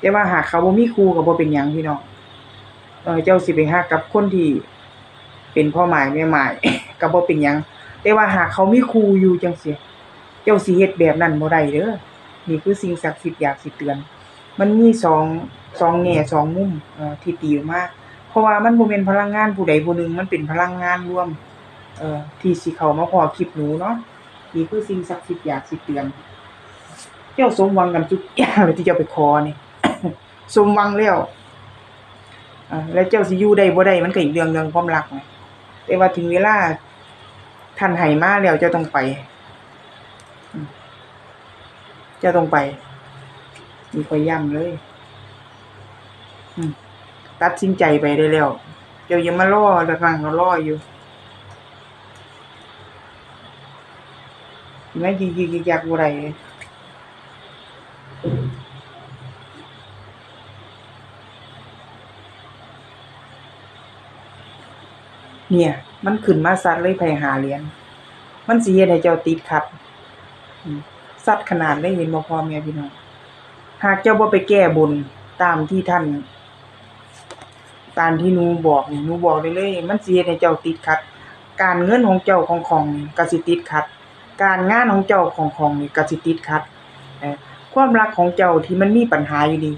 แต่ว่าหากเขาบ่มีครูก็บ่เป็นหยังพี่น้องเออเจ้าสิไปฮักกับคนที่เป็นพ่อหมายแม่หมาย ก็บ่เป็นหยัง แต่ว่าหากเขามีครูอยู่จังซี่เจ้าสิเฮ็ดแบบนั้นบ่ได้เด้อนี่คือสิ่งศักดิ์สิทธิ์อยากสิเตือน มันมีสองสองแง่สองมุมเอ่อที่ตีออกมาเพราะว่ามันบ่แม่นพลังงานผู้ใดผู้หนึ่งมันเป็นพลังงานรวม เอ่อที่สิเข้ามาพอคลิปหนูเนาะนี่คือสิ่งศักดิ์สิทธิ์อยากสิเตือน เจ้าสมหวังกันทุกอย่างเลยที่เจ้าไปขอนี่ สมหวังแล้วแล้วเจ้าสิอยู่ได้บ่ได้มันก็อีกเรื่องหนึงความรักนะแต่ว่าถึงเวลาท่านให้มาแล้วเจ้าต้องไป เจ้าต้องไป มีคอยย้ำเลยตัดสินใจไปได้แล้ว เจ้ายังมารอแล้วฟังก็รออยู่ไม่ยิกยิกยิกยักบ่ได้ เนี่ย มันขึ้นมาซัดเลยไปหาเหรียญมันสิเฮ็ดให้เจ้าติดขัดซัดขนาดเลยเห็นบ่พ่อแม่พี่น้องหากเจ้าบ่ไปแก้บนตามที่ท่าน ตามที่หนูบอกนี่หนูบอกได้เลย มันสิเฮ็ดให้เจ้าติดขัด การเงินของเจ้าของของนี่ก็สิติดขัด การงานของเจ้าของของนี่ก็สิติดขัดความรักของเจ้าที่มันมีปัญหาอยู่นี่